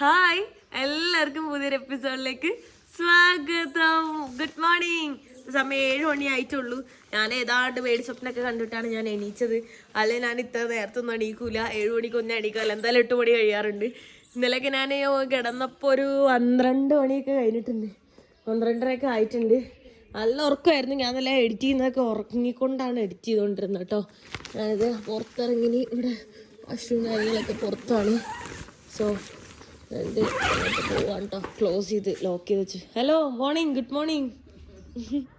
Hi. എല്ലാവർക്കും പുതിയൊരു എപ്പിസോഡിലേക്ക് സ്വാഗതം. ഗുഡ് മോർണിംഗ് സമയം ഏഴ് മണി ആയിട്ടുള്ളൂ ഞാൻ ഏതാണ്ട് വേടി സ്വപ്നമൊക്കെ കണ്ടിട്ടാണ് ഞാൻ എണീച്ചത്. അല്ലെ ഞാൻ ഇത്ര നേരത്തെ ഒന്നും എണീക്കൂല. ഏഴ് മണിക്കൊന്നും എണീക്കാല്ല എന്തായാലും എട്ട് മണി കഴിയാറുണ്ട്. ഇന്നലെയൊക്കെ ഞാൻ കിടന്നപ്പോൾ ഒരു പന്ത്രണ്ട് മണിയൊക്കെ കഴിഞ്ഞിട്ടുണ്ട്. പന്ത്രണ്ടരയൊക്കെ ആയിട്ടുണ്ട്. നല്ല ഉറക്കമായിരുന്നു. ഞാൻ നല്ല എഡിറ്റ് ചെയ്യുന്നതൊക്കെ ഉറങ്ങിക്കൊണ്ടാണ് എഡിറ്റ് ചെയ്തുകൊണ്ടിരുന്നത് കേട്ടോ. ഞാനിത് പുറത്തിറങ്ങി ഇവിടെ പശുവും കാര്യങ്ങളൊക്കെ പുറത്താണ്. സോ ക്ലോസ് ചെയ്ത് ലോക്ക് ചെയ്ത് ഹലോ മോർണിംഗ് ഗുഡ് മോർണിംഗ്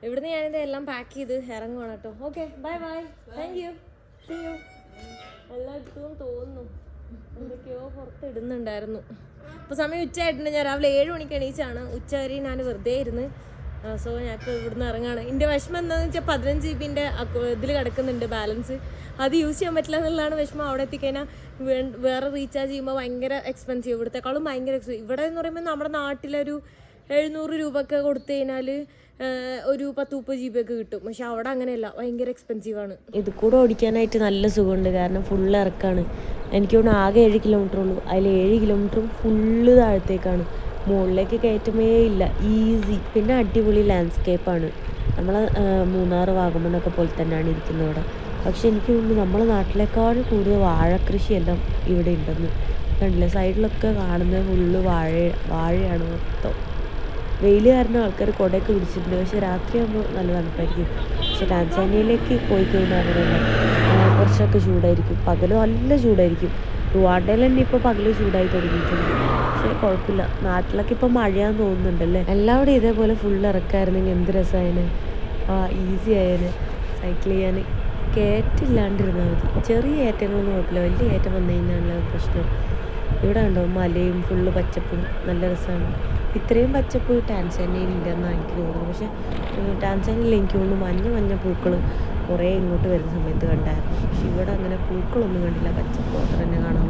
ഇവിടുന്ന് ഞാനിത് എല്ലാം പാക്ക് ചെയ്ത് ഇറങ്ങുവാണ് കേട്ടോ. Okay bye bye thank you see you എല്ലായിടത്തും തോന്നുന്നു. എന്തൊക്കെയോ പുറത്ത് ഇടുന്നുണ്ടായിരുന്നു ഇപ്പോൾ സമയം ഉച്ചയായിട്ടുണ്ട്. ഞാൻ രാവിലെ ഏഴ് മണിക്ക് എണീച്ചാണ്. ഉച്ച വരെ ഞാൻ വെറുതെ ഇരുന്ന് സോ ഞാൻ ഇപ്പോൾ ഇവിടുന്ന് ഇറങ്ങാണ്. എന്റെ വിഷമം എന്താണെന്ന് വെച്ചാൽ പതിനഞ്ച് ജി ബിന്റെ ഇതിൽ കിടക്കുന്നുണ്ട് ബാലൻസ്. അത് യൂസ് ചെയ്യാൻ പറ്റില്ല എന്നുള്ളതാണ് വിഷമം. അവിടെ എത്തിക്കഴിഞ്ഞാൽ വേറെ റീചാർജ് ചെയ്യുമ്പോൾ ഭയങ്കര എക്സ്പെൻസീവ് ഇവിടത്തെക്കാളും ഭയങ്കര എക്സ്പെൻസീവ് ഇവിടെ എന്ന് പറയുമ്പോൾ നമ്മുടെ നാട്ടിലൊരു എഴുന്നൂറ് രൂപയൊക്കെ കൊടുത്തു കഴിഞ്ഞാൽ ഒരു പത്ത് മുപ്പത് ജി ബി ഒക്കെ കിട്ടും. പക്ഷെ അവിടെ അങ്ങനെയല്ല. ഭയങ്കര എക്സ്പെൻസീവ് ആണ്. ഇത് കൂടെ ഓടിക്കാനായിട്ട് നല്ല സുഖമുണ്ട്. കാരണം ഫുള്ള് ഇറക്കാണ്. എനിക്ക് ആകെ ഏഴ് കിലോമീറ്റർ ഉള്ളൂ. അതിൽ ഏഴ് കിലോമീറ്ററും ഫുള്ള് താഴത്തേക്കാണ്. മുകളിലേക്ക് കയറ്റമേ ഇല്ല. ഈസി പിന്നെ അടിപൊളി ലാൻഡ്സ്കേപ്പാണ് നമ്മൾ മൂന്നാർ വാഗമണ്ണൊക്കെ പോലെ തന്നെയാണ് ഇരിക്കുന്നത് ഇവിടെ പക്ഷെ എനിക്ക് തോന്നുന്നു നമ്മളെ നാട്ടിലേക്കാൾ കൂടുതൽ വാഴക്കൃഷിയെല്ലാം ഇവിടെ ഉണ്ടെന്ന്. കണ്ടില്ലേ? സൈഡിലൊക്കെ കാണുന്ന ഫുള്ള് വാഴ വാഴയാണ് മൊത്തം. വെയിൽ കാരണം ആൾക്കാർ കുടയൊക്കെ പിടിച്ചിട്ടുണ്ട്. പക്ഷെ രാത്രിയാകുമ്പോൾ നല്ല തണുപ്പായിരിക്കും. പക്ഷെ ടാൻസാനിയയിലേക്ക് പോയി കഴിഞ്ഞാൽ അങ്ങനെയല്ല കുറച്ചൊക്കെ ചൂടായിരിക്കും. പകൽ നല്ല ചൂടായിരിക്കും. റുവാണ്ടയിൽ തന്നെ ഇപ്പോൾ പകൽ ചൂടായി തുടങ്ങിയിട്ടുണ്ട്. പക്ഷേ കുഴപ്പമില്ല നാട്ടിലൊക്കെ ഇപ്പോൾ മഴയാന്ന് തോന്നുന്നുണ്ടല്ലേ? എല്ലാവരും ഇതേപോലെ ഫുൾ ഇറക്കായിരുന്നെങ്കിൽ എന്ത് രസമായേനെ ആ ഈസി ആയേനെ. സൈക്കിൾ ചെയ്യാൻ കയറ്റില്ലാണ്ടിരുന്നാൽ മതി. ചെറിയ ഏറ്റങ്ങളൊന്നും കുഴപ്പമില്ല. വലിയ ഏറ്റം വന്നു കഴിഞ്ഞാൽ പ്രശ്നം. ഇവിടെ ഉണ്ടോ മലയും ഫുള്ള് പച്ചപ്പും. നല്ല രസമാണ് ഇത്രയും പച്ചപ്പ് ടാൻസാനിയയിൽ ഇല്ലെന്നാണ് എനിക്ക് തോന്നുന്നത്. പക്ഷേ ടാൻസാനിയയിൽ എനിക്ക് തോന്നുന്നു മഞ്ഞ മഞ്ഞ പൂക്കൾ കുറേ ഇങ്ങോട്ട് വരുന്ന സമയത്ത് കണ്ടായിരുന്നു. പക്ഷെ ഇവിടെ അങ്ങനെ പൂക്കളൊന്നും കണ്ടില്ല. പച്ചപ്പ് മാത്രം തന്നെ കാണാൻ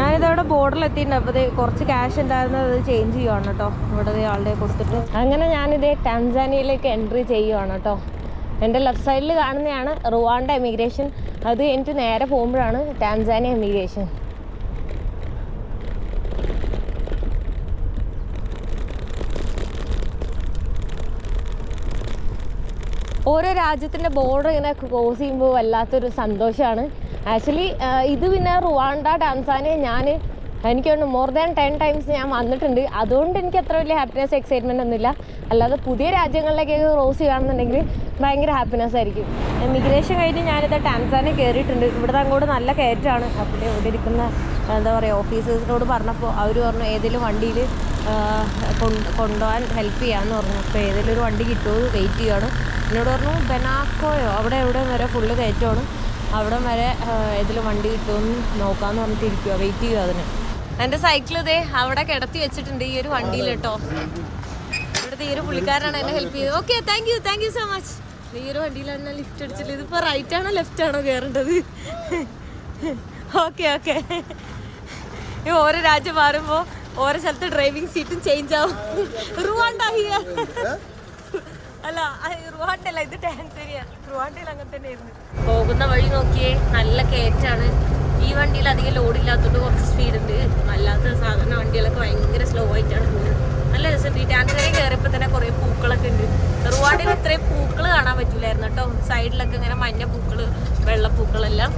ഞാനിതവിടെ ബോർഡറിൽ എത്തിയിട്ടുണ്ട്. അപ്പോൾ കുറച്ച് ക്യാഷ് ഉണ്ടായിരുന്നത് അത് ചേഞ്ച് ചെയ്യുവാണ് കേട്ടോ. ഇവിടെ ആളുടെ കൊടുത്തിട്ട്. അങ്ങനെ ഞാനിത് ടാൻസാനിയയിലേക്ക് എൻട്രി ചെയ്യുവാണ് കേട്ടോ. എന്റെ ലെഫ്റ്റ് സൈഡിൽ കാണുന്നതാണ് റുവാണ്ട എമിഗ്രേഷൻ അത് എനിക്ക് നേരെ പോകുമ്പോഴാണ് ടാൻസാനിയ എമിഗ്രേഷൻ ഓരോ രാജ്യത്തിന്റെ ബോർഡർ ഇങ്ങനെ ക്രോസ് ചെയ്യുമ്പോൾ വല്ലാത്തൊരു സന്തോഷമാണ്. ആക്ച്വലി ഇത് പിന്നെ റുവാണ്ട ടാൻസാനിയ ഞാൻ എനിക്ക് മോർ ദാൻ ടെൻ ടൈംസ് ഞാൻ വന്നിട്ടുണ്ട്. അതുകൊണ്ട് എനിക്ക് അത്ര വലിയ ഹാപ്പിനെസ് എക്സൈറ്റ്മെന്റ് ഒന്നുമില്ല. അല്ലാതെ പുതിയ രാജ്യങ്ങളിലേക്ക് ക്രോസ് ചെയ്യുകയാണെന്നുണ്ടെങ്കിൽ ഭയങ്കര ഹാപ്പിനെസ് ആയിരിക്കും. മിഗ്രേഷൻ കഴിഞ്ഞ് ഞാനിത് ടാൻസാനെ കയറിയിട്ടുണ്ട്. ഇവിടെ അങ്ങോട്ട് നല്ല കയറ്റമാണ്. അപ്പോൾ ഇവിടെ ഇരിക്കുന്ന എന്താ പറയുക ഓഫീസേഴ്സിനോട് പറഞ്ഞപ്പോൾ അവർ പറഞ്ഞു ഏതെങ്കിലും വണ്ടിയിൽ കൊണ്ടുപോകാൻ ഹെൽപ്പ് ചെയ്യാമെന്ന് പറഞ്ഞു. അപ്പോൾ ഏതെങ്കിലും ഒരു വണ്ടി കിട്ടുമോ വെയിറ്റ് ചെയ്യുകയാണ് എന്നോട് പറഞ്ഞു ബെനാക്കോയോ അവിടെ എവിടെ വരെ ഫുള്ള് കയറ്റമാണ്. അവിടെ വരെ ഇതിൽ വണ്ടി കിട്ടുമെന്ന് നോക്കാമെന്ന് പറഞ്ഞിട്ട് ഇരിക്കുക വെയിറ്റ് ചെയ്യുക അതിന്. എന്റെ സൈക്കിൾ ഇതേ അവിടെ കിടത്തി വെച്ചിട്ടുണ്ട് ഈ ഒരു വണ്ടിയിൽ കേട്ടോ ഇവിടുത്തെ ഈ ഒരു പുള്ളിക്കാരനാണ് എന്നെ ഹെൽപ്പ് ചെയ്തത്. Okay thank you thank you so much ഈ ഒരു വണ്ടിയിലാണ് ഞാൻ ലിഫ്റ്റ് അടിച്ചില്ല ഇതിപ്പോൾ റൈറ്റ് ആണോ ലെഫ്റ്റ് ആണോ കയറേണ്ടത്? ഓക്കെ ഓക്കെ ഈ ഓരോ രാജ്യം മാറുമ്പോൾ ഓരോ സ്ഥലത്ത് ഡ്രൈവിംഗ് സീറ്റും ചേഞ്ച് ആവും. റുവാണ്ട ഹിയർ അല്ല പോകുന്ന വഴി നോക്കിയേ നല്ല കയറ്റാണ്. ഈ വണ്ടിയിൽ അധികം ലോഡ് ഇല്ലാത്തതുകൊണ്ട് കുറച്ച് സ്പീഡ് ഉണ്ട്. അല്ലാത്ത സാധാരണ വണ്ടികളൊക്കെ ഭയങ്കര സ്ലോ ആയിട്ടാണ് പോകുന്നത്. നല്ല രസം ഈ ടാൻസേരിയ കയറിയപ്പോൾ തന്നെ കുറേ പൂക്കളൊക്കെ ഉണ്ട്. റുവാണ്ടയിൽ ഇത്രയും പൂക്കൾ കാണാൻ പറ്റില്ലായിരുന്നു കേട്ടോ. സൈഡിലൊക്കെ ഇങ്ങനെ മഞ്ഞ പൂക്കൾ വെള്ളപ്പൂക്കളെല്ലാം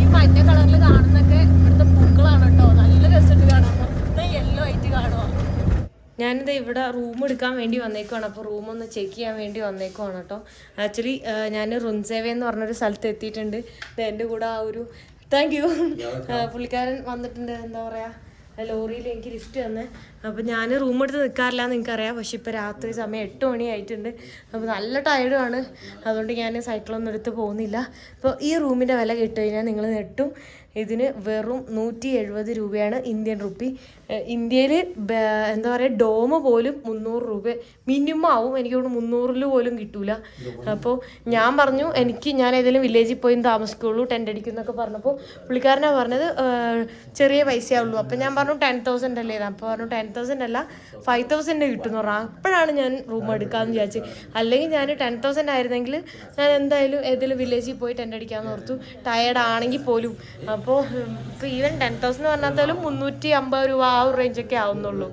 ഈ മഞ്ഞ കളറിൽ കാണുന്നൊക്കെ ഇവിടുത്തെ പൂക്കളാണ് കേട്ടോ. നല്ല രസമുണ്ട് കാണാൻ മൊത്തം യെല്ലോ ആയിട്ട് കാണുക ഞാനിത് ഇവിടെ റൂം എടുക്കാൻ വേണ്ടി വന്നേക്കുവാണ്. അപ്പോൾ റൂം ഒന്ന് ചെക്ക് ചെയ്യാൻ വേണ്ടി വന്നേക്കുവാണ് കേട്ടോ. ആക്ച്വലി ഞാൻ റുൻസേവ എന്ന് പറഞ്ഞൊരു സ്ഥലത്ത് എത്തിയിട്ടുണ്ട്. എന്റെ കൂടെ ആ ഒരു താങ്ക് യു പുള്ളിക്കാരൻ വന്നിട്ടുണ്ട്. എന്താ പറയുക ലോറിയിൽ എനിക്ക് ലിഫ്റ്റ് തന്നെ. അപ്പോൾ ഞാൻ റൂം എടുത്ത് നിൽക്കാറില്ല നിങ്ങൾക്ക് നിങ്ങൾക്കറിയാം പക്ഷെ ഇപ്പോൾ രാത്രി സമയം എട്ട് മണി ആയിട്ടുണ്ട്. അപ്പോൾ നല്ല ടയർഡുമാണ് അതുകൊണ്ട് ഞാൻ സൈക്കിളൊന്നും എടുത്ത് പോകുന്നില്ല. അപ്പോൾ ഈ റൂമിന്റെ വില കിട്ടുകഴിഞ്ഞാൽ നിങ്ങൾ നെട്ടും ഇതിന് വെറും നൂറ്റി എഴുപത് രൂപയാണ് ഇന്ത്യൻ റുപ്പി ഇന്ത്യയിൽ എന്താ പറയുക ഡോമ് പോലും മുന്നൂറ് രൂപ. മിനിമം ആവും. എനിക്ക് തോന്നുന്നു മുന്നൂറിൽ പോലും കിട്ടൂല. അപ്പോൾ ഞാൻ പറഞ്ഞു എനിക്ക് ഞാൻ ഏതെങ്കിലും വില്ലേജിൽ പോയി താമസിക്കുള്ളൂ ടെന്റ് അടിക്കുന്നൊക്കെ പറഞ്ഞപ്പോൾ പുള്ളിക്കാരനാണ് പറഞ്ഞത് "ആ, ചെറിയ പൈസയാവുള്ളൂ അപ്പോൾ ഞാൻ പറഞ്ഞു ടെൻ തൗസൻഡ് അല്ലേ? അപ്പോൾ പറഞ്ഞു ടെൻ തൗസൻഡ് അല്ല ഫൈവ് തൗസൻഡ് കിട്ടുന്നു. അപ്പോഴാണ് ഞാൻ റൂം എടുക്കാമെന്ന് വിചാരിച്ചത് അല്ലെങ്കിൽ ഞാൻ ടെൻ തൗസൻഡ് ആയിരുന്നെങ്കിൽ ഞാൻ എന്തായാലും ഏതെങ്കിലും വില്ലേജിൽ പോയി ടെന്റ് അടിക്കാമെന്ന് ഓർത്തു. ടയേർഡ് ആണെങ്കിൽ പോലും. അപ്പോൾ ഇപ്പോൾ ഈവൻ ടെൻ തൗസൻഡ് പറഞ്ഞാലും മുന്നൂറ്റി അമ്പത് രൂപ ആ ഒരു റേഞ്ചൊക്കെ ആവുന്നുള്ളൂ.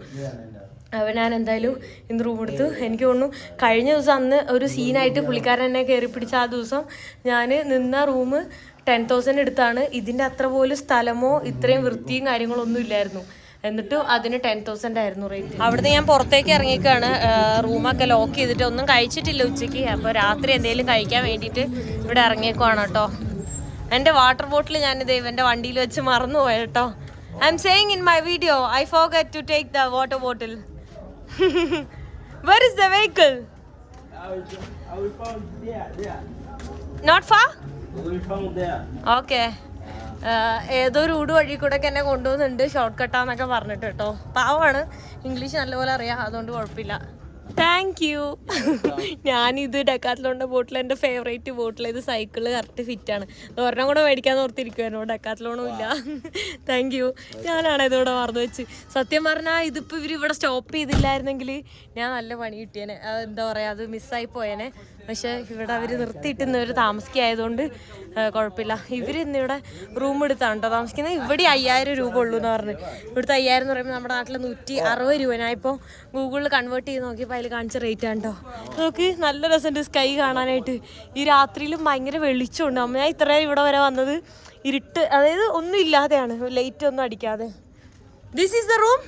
അപ്പോൾ ഞാൻ എന്തായാലും ഇന്ന് റൂം എടുത്തു. എനിക്ക് തോന്നുന്നു കഴിഞ്ഞ ദിവസം അന്ന് ഒരു സീനായിട്ട് പുള്ളിക്കാരൻ എന്നെ കയറി പിടിച്ച ആ ദിവസം ഞാൻ നിന്ന റൂം ടെൻ തൗസൻഡ് എടുത്താണ്. ഇതിന്റെ അത്ര പോലും സ്ഥലമോ ഇത്രയും വൃത്തിയും കാര്യങ്ങളൊന്നും ഇല്ലായിരുന്നു. എന്നിട്ടും അതിന് ടെൻ തൗസൻഡ് ആയിരുന്നു റേറ്റ് അവിടുന്ന് ഞാൻ പുറത്തേക്ക് ഇറങ്ങിക്കാണ്. റൂമൊക്കെ ലോക്ക് ചെയ്തിട്ട് ഒന്നും കഴിച്ചിട്ടില്ല ഉച്ചയ്ക്ക്. അപ്പോൾ രാത്രി എന്തെങ്കിലും കഴിക്കാൻ വേണ്ടിയിട്ട് ഇവിടെ ഇറങ്ങിയേക്കുവാണ് കേട്ടോ. എന്റെ വാട്ടർ ബോട്ടിൽ ഞാനിത് ഇവന്റെ വണ്ടിയിൽ വെച്ച് മറന്നു പോയ കേട്ടോ I am saying in my video I forget to take the water bottle where is the vehicle not ഫാ ഓക്കെ ഏതോ ഊട് വഴി കൂടെ ഒക്കെ എന്നെ കൊണ്ടുപോകുന്നുണ്ട് ഷോർട്ട് കട്ടാന്നൊക്കെ പറഞ്ഞിട്ട് കേട്ടോ. പാവമാണ് ഇംഗ്ലീഷ് നല്ലപോലെ അറിയാം അതുകൊണ്ട് കുഴപ്പമില്ല. താങ്ക് യു ഞാനിത് ഡക്കാത്തിലോണ്ട ബോട്ടിൽ എന്റെ ഫേവറേറ്റ് ബോട്ടിൽ ഇത് സൈക്കിൾ കറക്റ്റ് ഫിറ്റ് ആണ്. ഇത് ഒരെണ്ണം കൂടെ മേടിക്കാന്ന് ഓർത്തിരിക്കുമായിരുന്നു ഡക്കാത്തിലോണും ഇല്ല. താങ്ക് യു ഞാനാണ് ഇതോടെ മറന്നു വെച്ച്. സത്യം പറഞ്ഞാൽ ഇതിപ്പോൾ ഇവർ ഇവിടെ സ്റ്റോപ്പ് ചെയ്തില്ലായിരുന്നെങ്കിൽ ഞാൻ നല്ല പണി കിട്ടിയേനെ. എന്താ പറയുക അത് മിസ്സായി പോയേനെ. പക്ഷേ ഇവിടെ അവർ നിർത്തിയിട്ട് ഇന്ന് ഇവർ താമസിക്കായതുകൊണ്ട് കുഴപ്പമില്ല. ഇവർ ഇന്നിവിടെ റൂം എടുത്താണ് കേട്ടോ താമസിക്കുന്നത്. ഇവിടെ അയ്യായിരം രൂപ ഉള്ളൂ എന്ന് പറഞ്ഞു. ഇവിടുത്തെ അയ്യായിരം എന്ന് പറയുമ്പോൾ നമ്മുടെ നാട്ടിൽ നൂറ്റി അറുപത് രൂപ ഞാൻ ഇപ്പോൾ ഗൂഗിളിൽ കൺവേർട്ട് ചെയ്ത് നോക്കിയപ്പോൾ അതിൽ കാണിച്ച റേറ്റ് ആണ് കേട്ടോ നോക്ക് നല്ല രസമുണ്ട് സ്കൈ കാണാനായിട്ട്. ഈ രാത്രിയിലും ഭയങ്കര വെളിച്ചമുണ്ട്. അമ്മ ഞാൻ ഇത്രയും ഇവിടെ വരെ വന്നത് ഇരുട്ട് അതായത് ഒന്നും ഇല്ലാതെയാണ്. ലൈറ്റ് ഒന്നും അടിക്കാതെ. This is the room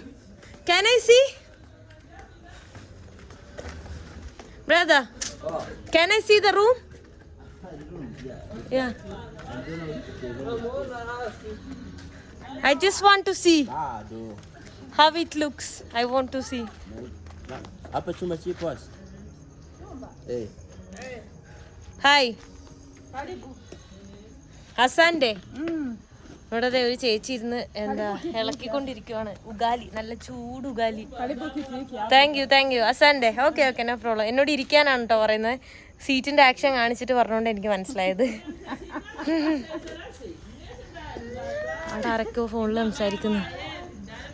can I see brother Can I see the room? Yeah. I just want to see how it looks. I want to see. Hapa chumba. Eh. Hi. Karibu. Asante. Mm. ഇവിടെ ഒരു ചേച്ചി ഇരുന്ന് എന്താ ഇളക്കിക്കൊണ്ടിരിക്കുവാണ്. Ugali നല്ല ചൂട് ugali. Thank you thank you അസാന്റെ okay okay no problem എന്നോട് ഇരിക്കാനാണ് കേട്ടോ പറയുന്നത്. സീറ്റിന്റെ ആക്ഷൻ കാണിച്ചിട്ട് പറഞ്ഞുകൊണ്ട് എനിക്ക് മനസ്സിലായത്. അവിടെ ആരൊക്കെയോ ഫോണിൽ സംസാരിക്കുന്നു.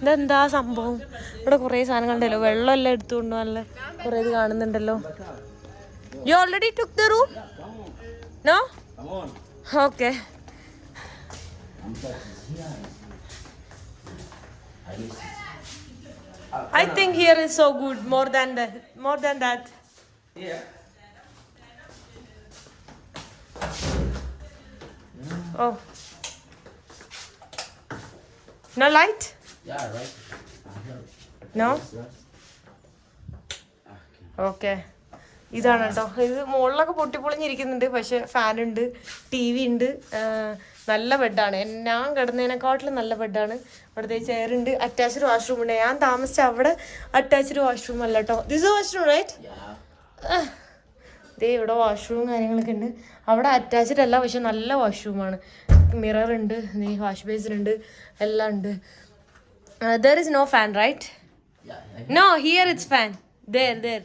ഇതെന്താ സംഭവം? ഇവിടെ കുറേ സാധനങ്ങളുണ്ടല്ലോ. വെള്ളമെല്ലാം എടുത്തുകൊണ്ട് നല്ല കുറേ ഇത് കാണുന്നുണ്ടല്ലോ. You already took the room no okay I think here is so good more than that more than that. Yeah. Oh. No light? Yeah, right. No? Okay ഇതാണ് കേട്ടോ ഇത് മുകളിലൊക്കെ പൊട്ടിപ്പൊളിഞ്ഞിരിക്കുന്നുണ്ട് പക്ഷെ ഫാനുണ്ട് ടി വി ഉണ്ട് നല്ല ബെഡാണ്. ഞാൻ കിടന്നതിനെക്കാട്ടിലും നല്ല ബെഡാണ്. ഇവിടുത്തെ ചെയറുണ്ട്. അറ്റാച്ച്ഡ് വാഷ്റൂം ഉണ്ട്. ഞാൻ താമസിച്ച അവിടെ അറ്റാച്ച്ഡ് വാഷ്റൂം അല്ല കേട്ടോ ദിസ് വാഷ്റൂം റൈറ്റ്. ദേ ഇവിടെ വാഷ്റൂം കാര്യങ്ങളൊക്കെ ഉണ്ട്. അവിടെ അറ്റാച്ച്ഡ് അല്ല പക്ഷെ നല്ല വാഷ്റൂമാണ് മിറർ ഉണ്ട്. നീ വാഷ് ബേസിൻ ഉണ്ട്. എല്ലാം ഉണ്ട്. There is no fan right. No here it's fan there there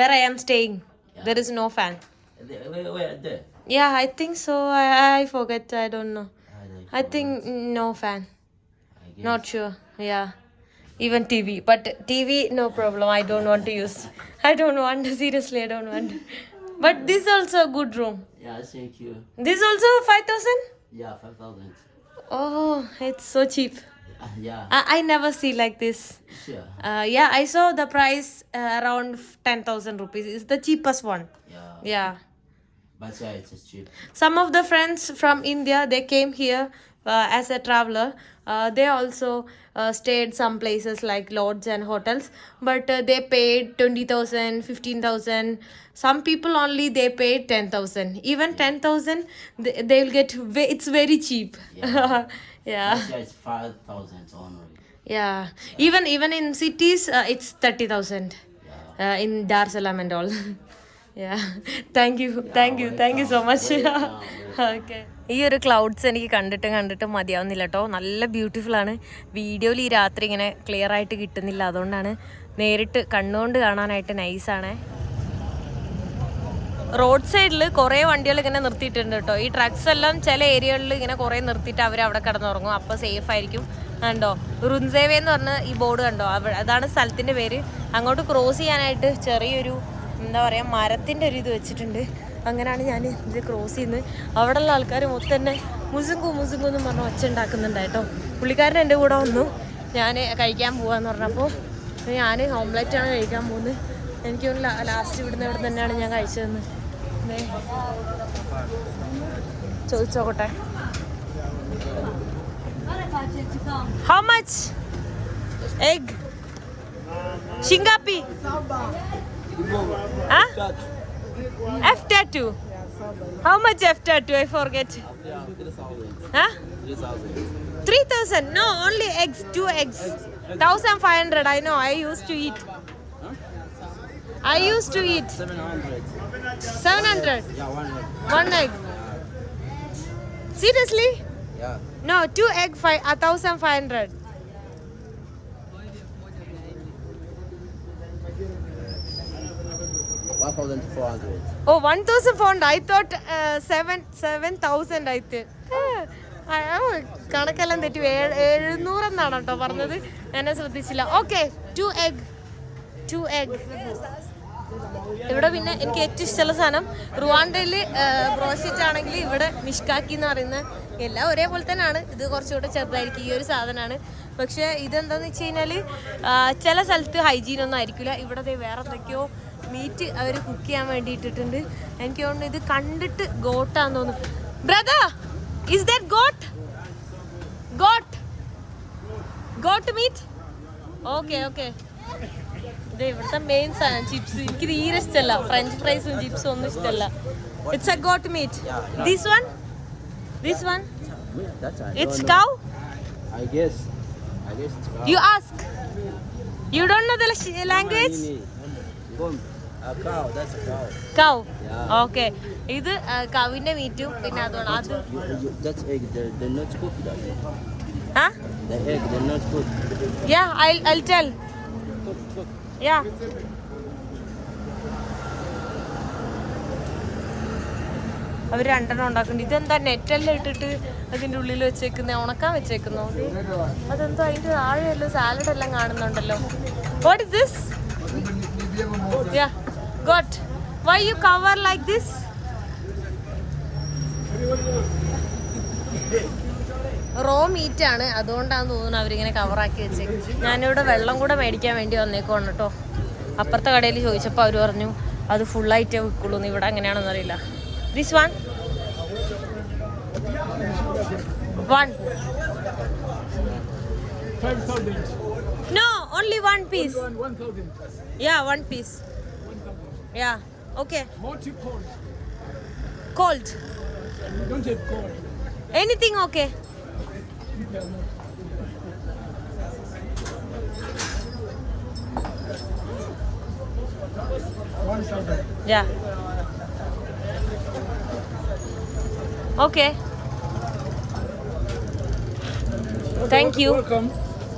where I am staying there is no no fan There, where, where, there? yeah i think so. I, I forget i don't know. I think no fan. Not sure. Yeah. Even tv but tv no problem. I don't want to use. I don't want seriously i don't want. But this also a good room. Yeah, thank you. this also 5000 Yeah, 5,000. oh it's so cheap. Ah, yeah, I, I never see like this. Sure. uh, yeah i saw the price uh, around 10000 rupees. It's the cheapest one. Yeah. yeah But yeah, it's just cheap. some of the friends from india they came here uh, as a traveler. Uh, they also uh, stayed some places like lodges and hotels but uh, they paid 20000 15000 some people only they paid 10000 even 10000 they, they'll get ve- it's very cheap. Yeah. But yeah, it's 5,000 only. yeah. Even even in cities uh, it's 30000 Yeah. uh, in dar es salaam and all thank you. Thank you. Thank you so much. Okay ഈ ഒരു clouds എനിക്ക് കണ്ടിട്ട് കണ്ടിട്ട് മതിയാവുന്നില്ല കേട്ടോ നല്ല beautiful ആണ്. വീഡിയോയിൽ ഈ രാത്രി ഇങ്ങനെ ക്ലിയർ ആയിട്ട് കിട്ടുന്നില്ല. അതുകൊണ്ടാണ് നേരിട്ട് കണ്ണുകൊണ്ട് കാണാനായിട്ട് നൈസാണ് റോഡ് സൈഡിൽ കുറേ വണ്ടികൾ ഇങ്ങനെ നിർത്തിയിട്ടുണ്ട് കേട്ടോ ഈ ട്രക്സ് എല്ലാം ചില ഏരിയകളിൽ ഇങ്ങനെ കുറേ നിർത്തിയിട്ട് അവർ അവിടെ കിടന്നുറങ്ങും. അപ്പോൾ സേഫ് ആയിരിക്കും. കണ്ടോ? റുൻസേവ എന്ന് പറഞ്ഞ ഈ ബോർഡ് കണ്ടോ? അതാണ് സ്ഥലത്തിന്റെ പേര്. അങ്ങോട്ട് ക്രോസ് ചെയ്യാനായിട്ട് ചെറിയൊരു എന്താ പറയുക മരത്തിന്റെ ഒരു ഇത് വെച്ചിട്ടുണ്ട്. അങ്ങനെയാണ് ഞാൻ ഇത് ക്രോസ് ചെയ്യുന്നത്. അവിടെയുള്ള ആൾക്കാർ മൊത്തം തന്നെ മുസുങ്കു മുസുങ്കു എന്ന് പറഞ്ഞ ഒച്ച ഉണ്ടാക്കുന്നുണ്ടായിട്ടോ പുള്ളിക്കാരൻ എന്റെ കൂടെ വന്നു. ഞാൻ കഴിക്കാൻ പോവാന്ന് പറഞ്ഞപ്പോൾ ഞാൻ ഓംലെറ്റ് ആണ് കഴിക്കാൻ പോകുന്നത്. എനിക്ക് ലാസ്റ്റ് ഇവിടുന്ന് ഇവിടെ തന്നെയാണ് ഞാൻ കഴിച്ചതെന്ന്. ചോദിച്ചോട്ടെ ഹൗ മച്ച് എഗ് ഷിങ്കാപ്പി Huh? F tattoo. How much F tattoo? I forget. Huh? 3000. No, only eggs, two eggs. 1500. I know. I used to eat. I used to eat. 700. 700? Yeah, one egg. Seriously? Yeah. No, two egg, five, 1500. Oh one thousand four I thought seven seven thousand കണക്കെല്ലാം തെറ്റി. എഴുന്നൂറെന്നാണ് കേട്ടോ പറഞ്ഞത്. എന്നെ ശ്രദ്ധിച്ചില്ല. Okay two egg two egg ഇവിടെ പിന്നെ എനിക്ക് ഏറ്റവും ഇഷ്ടമുള്ള സാധനം റുവാണ്ടയിൽ ബ്രോഷിറ്റ് ആണെങ്കിൽ ഇവിടെ മിഷ്കാക്കി എന്ന് പറയുന്ന എല്ലാം ഒരേപോലെ തന്നെയാണ്. ഇത് കുറച്ചുകൂടെ ചെറുതായിരിക്കും ഈ ഒരു സാധനമാണ്. പക്ഷേ ഇതെന്താന്ന് വെച്ച് കഴിഞ്ഞാൽ ചില സ്ഥലത്ത് ഹൈജീൻ ഒന്നും ആയിരിക്കില്ല. ഇവിടെ വേറെ എന്തൊക്കെയോ മീറ്റ് അവർ കുക്ക് ചെയ്യാൻ വേണ്ടി ഇട്ടിട്ടുണ്ട് എനിക്ക് തോന്നുന്നു ഇത് കണ്ടിട്ട് ഗോട്ടാന്ന് തോന്നുന്നു. Brother is that goat goat goat meat okay okay ഇത് ഇവിടുത്തെ മെയിൻ സാധനം ചിപ്സ് എനിക്ക് തീരെ ഇഷ്ടമല്ല ഫ്രഞ്ച് ഫ്രൈസും ചിപ്സും ഒന്നും ഇഷ്ടമല്ല it's a goat meat this one this one it's. Cow I guess. I guess it's cow. You ask you don't know the language cow. Okay ഇത് കവിന്റെ മീറ്റും പിന്നെ അതുകൊണ്ട് അത് egg. They're, not cooked. അവർ രണ്ടെണ്ണം ഉണ്ടാക്കുന്നുണ്ട്. ഇതെന്താ നെറ്റെല്ലാം ഇട്ടിട്ട് അതിന്റെ ഉള്ളിൽ വെച്ചേക്കുന്ന? ഉണക്കാൻ വെച്ചേക്കുന്നോ? അതെന്തോ അതിന്റെ താഴെയല്ലോ സാലഡ് എല്ലാം കാണുന്നുണ്ടല്ലോ. What is this yeah goat Why you cover like this? Raw meat ആണ്. അതുകൊണ്ടാന്ന് തോന്നുന്നു അവരിങ്ങനെ കവറാക്കി വെച്ചേക്കുന്നത്. ഞാനിവിടെ വെള്ളം കൂടെ മേടിക്കാൻ വേണ്ടി വന്നേക്കുവാണ് കേട്ടോ. അപ്പുറത്തെ കടയിൽ ചോദിച്ചപ്പോൾ അവർ പറഞ്ഞു അത് ഫുള്ളായിട്ടേ വിൽക്കുള്ളൂ. എന്ന് ഇവിടെ അങ്ങനെയാണെന്ന് അറിയില്ല. This one one no only one piece One one thousand. Yeah one piece Yeah. Okay. Multi cold. Cold. We don't have cold. Anything okay? Yeah. Okay. Thank you. Welcome.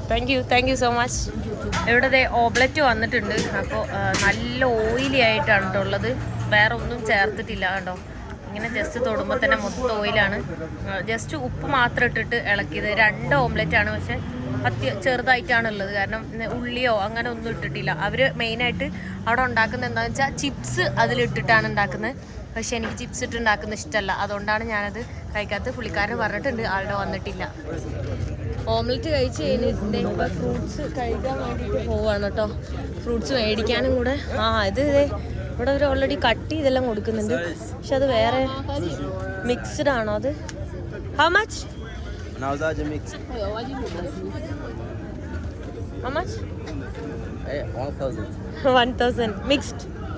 Thank you. Thank you so much. ഇവിടെ ദേ ഓബ്ലറ്റ് വന്നിട്ടുണ്ട്. അപ്പോൾ നല്ല oily ആയിട്ടാണ് കേട്ടോ ഉള്ളത്. വേറെ ഒന്നും ചേർത്തിട്ടില്ല കേട്ടോ ഇങ്ങനെ ജസ്റ്റ് തൊടുമ്പോൾ തന്നെ മൊത്തം ഓയിലാണ് ജസ്റ്റ് ഉപ്പ് മാത്രം ഇട്ടിട്ട് ഇളക്കിയത്. രണ്ട് ഓംലെറ്റ് ആണ്. പക്ഷെ അത്യ ചെറുതായിട്ടാണ് ഉള്ളത്. കാരണം ഉള്ളിയോ അങ്ങനെ ഒന്നും ഇട്ടിട്ടില്ല. അവർ മെയിനായിട്ട് അവിടെ ഉണ്ടാക്കുന്നത് എന്താണെന്ന് വെച്ചാൽ ചിപ്സ് അതിലിട്ടിട്ടാണ് ഉണ്ടാക്കുന്നത്. പക്ഷെ എനിക്ക് ചിപ്സ് ഇട്ട് ഇഷ്ടമല്ല അതുകൊണ്ടാണ് ഞാനത് കഴിക്കാത്തത്. പുള്ളിക്കാരൻ പറഞ്ഞിട്ടുണ്ട് ആളുടെ വന്നിട്ടില്ല. ഓംലെറ്റ് കഴിച്ച് കഴിഞ്ഞിട്ടുണ്ട്. ഇപ്പോൾ ഫ്രൂട്ട്സ് കഴിക്കാൻ വേണ്ടിയിട്ട് പോവാണ് കേട്ടോ. ഫ്രൂട്ട്സ് മേടിക്കാനും കൂടെ. ആ ഇത് ഇതേ ഇവിടെ അവർ ഓൾറെഡി കട്ട് ചെയ്തെല്ലാം കൊടുക്കുന്നുണ്ട്. പക്ഷെ അത് വേറെ മിക്സ്ഡ് ആണോ അത്? ഹൗ മച്ച് ഞാൻ Hey,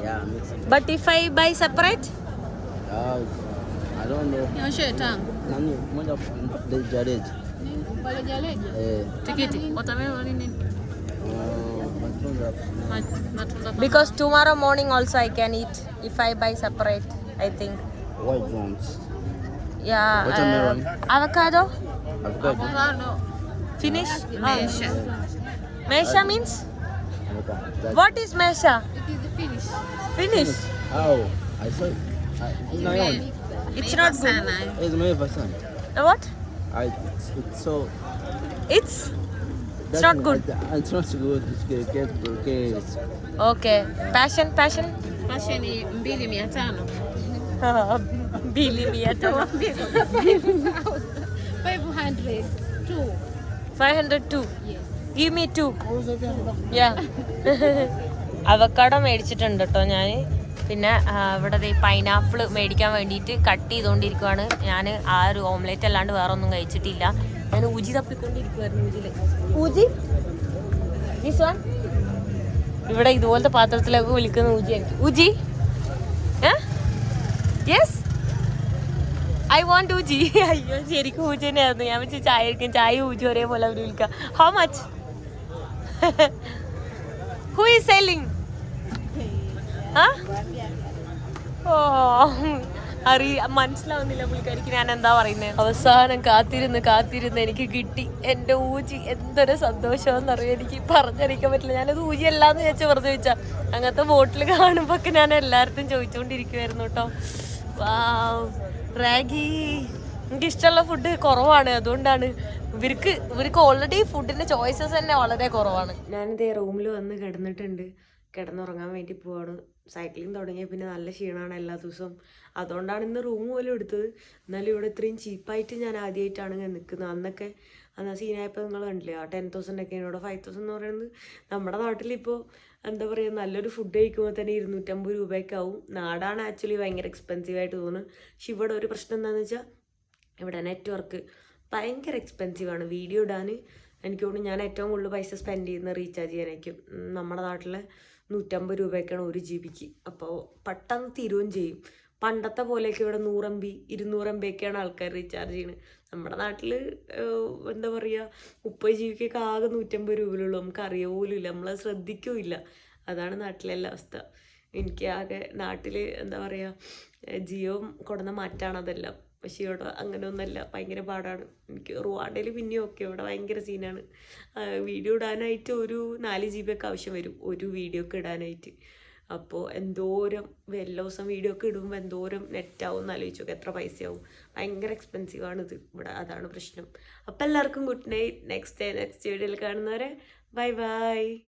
Yeah, Uh, I don't know. Nani moja the jareji. Eh. Oh, because tomorrow morning also I can eat if I buy separate, I think. White ones. Yeah. Watermelon. Uh, avocado? Avocado. avocado. Finish? Mesha. Mesha means? What is Mesha? It is Finnish. Finnish? Oh, I saw it. It's not good. It's meiva sana. What? I, it's, it's so. It's that's not good. It's not good. It's good. Get, get, okay. Passion, passion. Passion ni mbili mia tano. ബിലി me at Five hundred. Two. Five hundred two Yes. Give me two yeah avocado മേടിച്ചിട്ടുണ്ട് കേട്ടോ ഞാൻ പിന്നെ ആ, ഇവിടെ pineapple മേടിക്കാൻ വേണ്ടിയിട്ട് cut ചെയ്തുകൊണ്ടിരിക്കുവാണ് ഞാൻ ആ ഒരു ഓംലേറ്റ് അല്ലാണ്ട് വേറെ ഒന്നും കഴിച്ചിട്ടില്ല. ഞാൻ ഊജി തപ്പിക്കൊണ്ടിരിക്കുവായിരുന്നു ഊജിയിൽ ഊജി ദിസ് വൺ ഇവിടെ ഇതുപോലത്തെ പാത്രത്തിലൊക്കെ വിളിക്കുന്ന ഊജിയായിരിക്കും ഊജി യെസ് ഐ വോണ്ട് ഊജി അയ്യോ ശരിക്കും ഊജി തന്നെയായിരുന്നു. ഞാൻ വെച്ച് ചായ ആയിരിക്കും. ചായ ഊജി ഒരേപോലെ അവർ വിളിക്കാം. How much who is selling oh അറി മനസ്സിലാവുന്നില്ല പുള്ളിക്കാരിക്ക് ഞാൻ എന്താ പറയുന്നത് അവസാനം കാത്തിരുന്ന് കാത്തിരുന്ന് എനിക്ക് കിട്ടി. എന്റെ ഊജി എന്തൊരു സന്തോഷമെന്നറിയാം എനിക്ക് പറഞ്ഞറിയിക്കാൻ പറ്റില്ല. ഞാനത് ഊജി അല്ലാന്ന് ചോദിച്ചാൽ വെറുതെ ചോദിച്ചാ അങ്ങനത്തെ ബോട്ടിൽ കാണുമ്പോൾ ഒക്കെ ഞാൻ എല്ലായിടത്തും ചോദിച്ചുകൊണ്ടിരിക്കുമായിരുന്നു കേട്ടോ. റാഗി. എനിക്ക് ഇഷ്ടമുള്ള ഫുഡ് കുറവാണ്. അതുകൊണ്ടാണ് ഇവർക്ക് ഇവർക്ക് ഓൾറെഡി ഫുഡിന്റെ ചോയ്സസ് തന്നെ വളരെ കുറവാണ്. ഞാനിതേ റൂമിൽ വന്ന് കിടന്നിട്ടുണ്ട്. കിടന്നുറങ്ങാൻ വേണ്ടി പോവാണ്. സൈക്ലിംഗ് തുടങ്ങിയ പിന്നെ നല്ല ക്ഷീണമാണ് എല്ലാ ദിവസവും. അതുകൊണ്ടാണ് ഇന്ന് റൂം പോലും എടുത്തത്. എന്നാലും ഇവിടെ ഇത്രയും ചീപ്പായിട്ട് ഞാൻ ആദ്യമായിട്ടാണ് ഇങ്ങനെ നിൽക്കുന്നത്. അന്നൊക്കെ അന്ന് സീനായപ്പോൾ നിങ്ങൾ കണ്ടില്ലേ? ആ ടെൻ തൗസൻഡ് ഒക്കെ ഇവിടെ ഫൈവ് തൗസൻഡ് എന്ന് പറയുന്നത് നമ്മുടെ നാട്ടിലിപ്പോൾ എന്താ പറയുക നല്ലൊരു ഫുഡ് കഴിക്കുമ്പോൾ തന്നെ ഇരുന്നൂറ്റമ്പത് രൂപയൊക്കെ ആവും. നാടാണ് ആക്ച്വലി ഭയങ്കര എക്സ്പെൻസീവ് ആയിട്ട് തോന്നുന്നത്. പക്ഷെ ഇവിടെ ഒരു പ്രശ്നം എന്താണെന്ന് വെച്ചാൽ ഇവിടെ നെറ്റ്വർക്ക് ഭയങ്കര എക്സ്പെൻസീവ് ആണ്. വീഡിയോ ഇടാൻ എനിക്ക് തോന്നുന്നു ഞാൻ ഏറ്റവും കൂടുതൽ പൈസ സ്പെൻഡ് ചെയ്യുന്ന റീചാർജ് ചെയ്യാനായിരിക്കും. നമ്മുടെ നാട്ടിലെ നൂറ്റമ്പത് രൂപയൊക്കെയാണ് ഒരു ജി ബിക്ക് അപ്പോൾ പെട്ടെന്ന് തീരുകയും ചെയ്യും. പണ്ടത്തെ പോലെയൊക്കെ ഇവിടെ നൂറ് എം ബി ഇരുന്നൂറ് എം ബി ഒക്കെയാണ് ആൾക്കാർ റീചാർജ് ചെയ്യുന്നത് നമ്മുടെ നാട്ടിൽ എന്താ പറയുക മുപ്പത് ജി ബിക്കൊക്കെ ആകെ നൂറ്റമ്പത് രൂപയിലുള്ളൂ. നമുക്ക് അറിയ പോലും നമ്മൾ ശ്രദ്ധിക്കുകയില്ല അതാണ് നാട്ടിലെ എല്ലാ അവസ്ഥ. എനിക്ക് ആകെ നാട്ടിൽ എന്താ പറയുക ജിയോ കൊടുന്ന മാറ്റാണ് അതെല്ലാം. പക്ഷേ ഇവിടെ അങ്ങനെ ഒന്നല്ല ഭയങ്കര പാടാണ്. എനിക്ക് റുവാണ്ടയിൽ പിന്നെയും ഓക്കെ ഇവിടെ ഭയങ്കര സീനാണ്. വീഡിയോ ഇടാനായിട്ട് ഒരു നാല് ജി ബി ഒക്കെ ആവശ്യം വരും ഒരു വീഡിയോ ഒക്കെ ഇടാനായിട്ട്. അപ്പോൾ എന്തോരം എല്ലാ ദിവസം വീഡിയോ ഒക്കെ ഇടുമ്പോൾ എന്തോരം നെറ്റാവും എന്ന് ആലോചിച്ചു എത്ര പൈസയാവും. ഭയങ്കര എക്സ്പെൻസീവ് ആണ് ഇത്. ഇവിടെ അതാണ് പ്രശ്നം. അപ്പോൾ എല്ലാവർക്കും good night next day next വീഡിയോയിൽ കാണുന്നവരെ ബൈ ബൈ